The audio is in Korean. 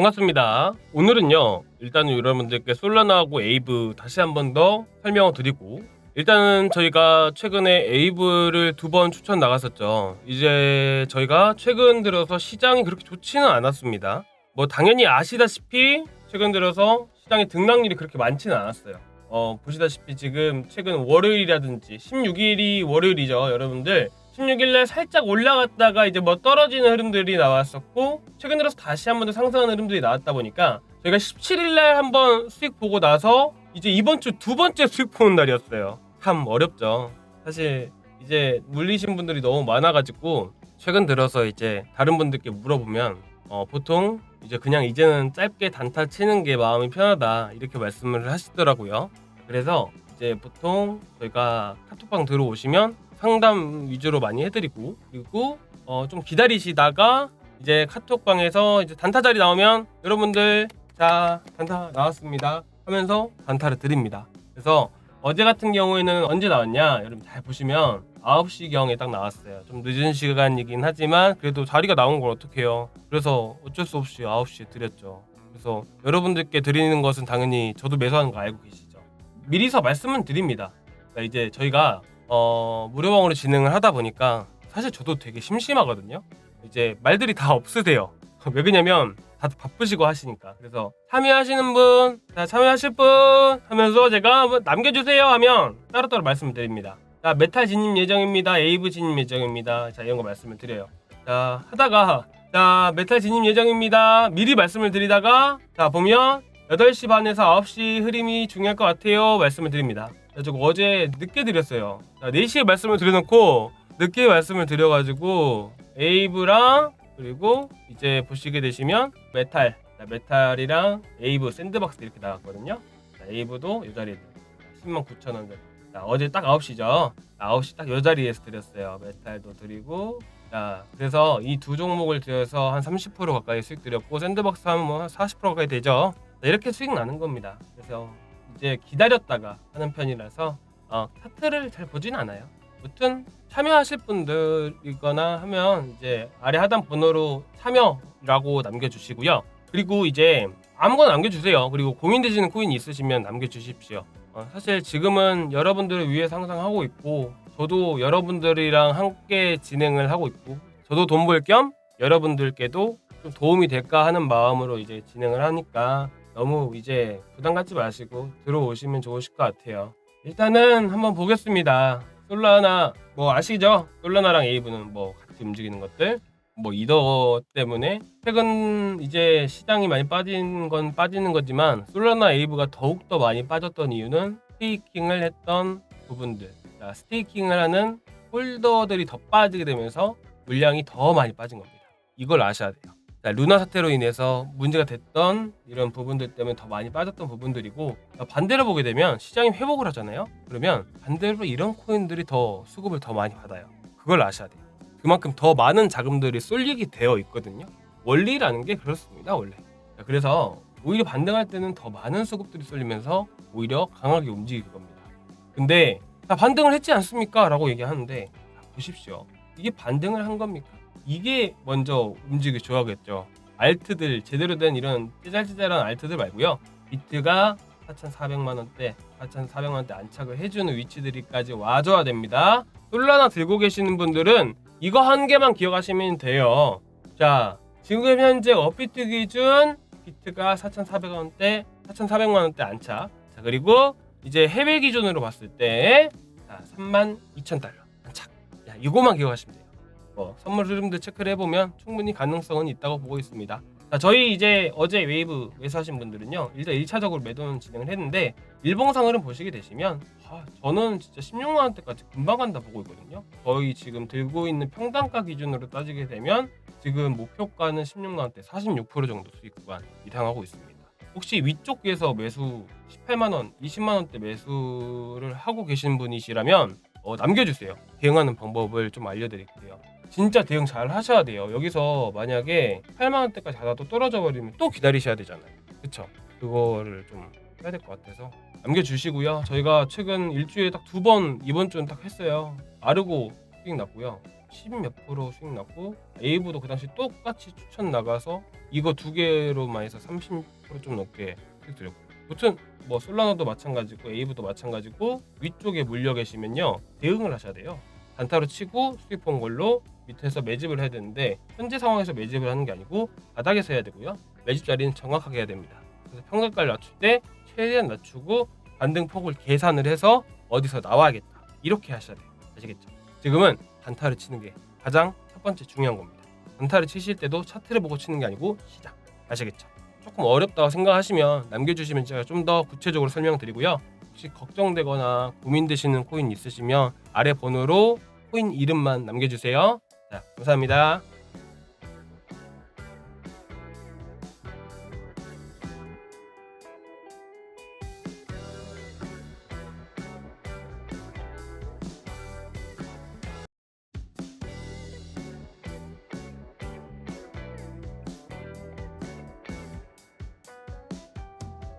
반갑습니다. 오늘은요, 일단은 여러분들께 솔라나하고 에이브 다시 한 번 더 설명을 드리고, 일단은 저희가 최근에 에이브를 두 번 추천 나갔었죠. 이제 저희가 최근 들어서 시장이 그렇게 좋지는 않았습니다. 뭐 당연히 아시다시피 최근 들어서 시장의 등락률이 그렇게 많지는 않았어요. 어, 보시다시피 지금 최근 월요일이라든지 16일이 월요일이죠, 여러분들. 16일날 살짝 올라갔다가 이제 뭐 떨어지는 흐름들이 나왔었고 최근 들어서 다시 한 번 더 상승하는 흐름들이 나왔다 보니까 저희가 17일날 한번 수익 보고 나서 이제 이번 주 두 번째 수익 보는 날이었어요. 참 어렵죠. 사실 이제 물리신 분들이 너무 많아가지고 최근 들어서 이제 다른 분들께 물어보면 어, 보통 이제 그냥 이제는 짧게 단타 치는 게 마음이 편하다 이렇게 말씀을 하시더라고요. 그래서 이제 보통 저희가 카톡방 들어오시면 상담 위주로 많이 해드리고 그리고 어, 좀 기다리시다가 이제 카톡방에서 이제 단타 자리 나오면 여러분들 자 단타 나왔습니다 하면서 단타를 드립니다. 그래서 어제 같은 경우에는 언제 나왔냐 여러분 잘 보시면 9시경에 딱 나왔어요. 좀 늦은 시간이긴 하지만 그래도 자리가 나온 걸 어떡해요. 그래서 어쩔 수 없이 9시에 드렸죠. 그래서 여러분들께 드리는 것은 당연히 저도 매수하는 거 알고 계시죠. 미리서 말씀은 드립니다. 그러니까 이제 저희가 어, 무료방으로 진행을 하다 보니까 사실 저도 되게 심심하거든요. 이제 말들이 다 없으세요. 왜 그러냐면 다들 바쁘시고 하시니까. 그래서 참여하시는 분, 자, 참여하실 분 하면서 제가 남겨주세요 하면 따로따로 말씀을 드립니다. 자, 메탈 진입 예정입니다. 에이브 진입 예정입니다. 자, 이런 거 말씀을 드려요. 자, 하다가 자, 메탈 진입 예정입니다. 미리 말씀을 드리다가 자, 보면 8시 반에서 9시 흐름이 중요할 것 같아요. 말씀을 드립니다. 그래가지고 어제 늦게 드렸어요. 자, 4시에 말씀을 드려놓고 늦게 말씀을 드려가지고 에이브랑 그리고 이제 보시게 되시면 메탈, 자, 메탈이랑 에이브 샌드박스 이렇게 나왔거든요. 자, 에이브도 이 자리에 10만 9천 원. 자, 어제 딱 9시죠. 9시 딱 이 자리에서 드렸어요. 메탈도 드리고 자, 그래서 이 두 종목을 들여서 한 30% 가까이 수익 드렸고 샌드박스 하면 뭐 40% 가까이 되죠. 자, 이렇게 수익 나는 겁니다. 그래서 이제 기다렸다가 하는 편이라서 어, 차트를 잘 보진 않아요. 무튼 참여하실 분들이거나 하면 이제 아래 하단 번호로 참여라고 남겨주시고요. 그리고 이제 아무거나 남겨주세요. 그리고 고민되시는 코인 있으시면 남겨주십시오. 어, 사실 지금은 여러분들을 위해서 항상 하고 있고 저도 여러분들이랑 함께 진행을 하고 있고 저도 돈 벌 겸 여러분들께도 좀 도움이 될까 하는 마음으로 이제 진행을 하니까 너무 이제 부담 갖지 마시고 들어오시면 좋으실 것 같아요. 일단은 한번 보겠습니다. 솔라나 뭐 아시죠? 솔라나랑 에이브는 뭐 같이 움직이는 것들 뭐 이더 때문에 최근 이제 시장이 많이 빠진 건 빠지는 거지만 솔라나 에이브가 더욱 더 많이 빠졌던 이유는 스테이킹을 했던 부분들 자, 스테이킹을 하는 홀더들이 더 빠지게 되면서 물량이 더 많이 빠진 겁니다. 이걸 아셔야 돼요. 자, 루나 사태로 인해서 문제가 됐던 이런 부분들 때문에 더 많이 빠졌던 부분들이고 반대로 보게 되면 시장이 회복을 하잖아요. 그러면 반대로 이런 코인들이 더 수급을 더 많이 받아요. 그걸 아셔야 돼요. 그만큼 더 많은 자금들이 쏠리게 되어 있거든요. 원리라는 게 그렇습니다, 원래. 자, 그래서 오히려 반등할 때는 더 많은 수급들이 쏠리면서 오히려 강하게 움직일 겁니다. 근데 자, 반등을 했지 않습니까? 라고 얘기하는데 자, 보십시오. 이게 반등을 한 겁니까? 이게 먼저 움직여 줘야겠죠. 알트들 제대로 된 이런 찌잘찌잘한 알트들 말고요. 비트가 4,400만 원대, 4,400만 원대 안착을 해주는 위치들이까지 와줘야 됩니다. 솔라나 들고 계시는 분들은 이거 한 개만 기억하시면 돼요. 자, 지금 현재 업비트 기준 비트가 4,400원대, 4,400만 원대 안착. 자, 그리고 이제 해외 기준으로 봤을 때 자, 3만 2천 달러 안착. 야, 이거만 기억하시면 돼요. 뭐 선물 흐름들 체크를 해보면 충분히 가능성은 있다고 보고 있습니다. 자, 저희 이제 어제 웨이브 매수하신 분들은요, 일단 1차적으로 매도는 진행을 했는데 일봉상 흐름 보시게 되시면 아, 저는 진짜 16만 원대까지 금방 간다 보고 있거든요. 거의 지금 들고 있는 평단가 기준으로 따지게 되면 지금 목표가는 16만 원대 46% 정도 수익 구간 이상하고 있습니다. 혹시 위쪽에서 매수 18만 원, 20만 원대 매수를 하고 계신 분이시라면 어, 남겨주세요. 대응하는 방법을 좀 알려드릴게요. 진짜 대응 잘 하셔야 돼요. 여기서 만약에 8만 원대까지 가다 떨어져 버리면 또 기다리셔야 되잖아요. 그쵸? 그거를 좀 해야 될 것 같아서 남겨주시고요. 저희가 최근 일주일에 딱 두 번 이번 주는 딱 했어요. 아르고 수익 났고요. 10몇 프로 수익 났고 에이브도 그 당시 똑같이 추천 나가서 이거 두 개로만 해서 30%좀 넘게 수익 드렸고 무튼 뭐 솔라노도 마찬가지고 에이브도 마찬가지고 위쪽에 물려 계시면요 대응을 하셔야 돼요 단타로 치고 본 걸로 밑에서 매집을 해야 되는데 현재 상황에서 매집을 하는 게 아니고 바닥에서 해야 되고요. 매집 자리는 정확하게 해야 됩니다. 그래서 평가가를 낮출 때 최대한 낮추고 반등 폭을 계산을 해서 어디서 나와야겠다. 이렇게 하셔야 돼요. 아시겠죠? 지금은 단타를 치는 게 가장 첫 번째 중요한 겁니다. 단타를 치실 때도 차트를 보고 치는 게 아니고 시장 아시겠죠? 조금 어렵다고 생각하시면 남겨주시면 제가 좀 더 구체적으로 설명드리고요. 혹시 걱정되거나 고민되시는 코인 있으시면 아래 번호로 코인 이름만 남겨주세요 자 감사합니다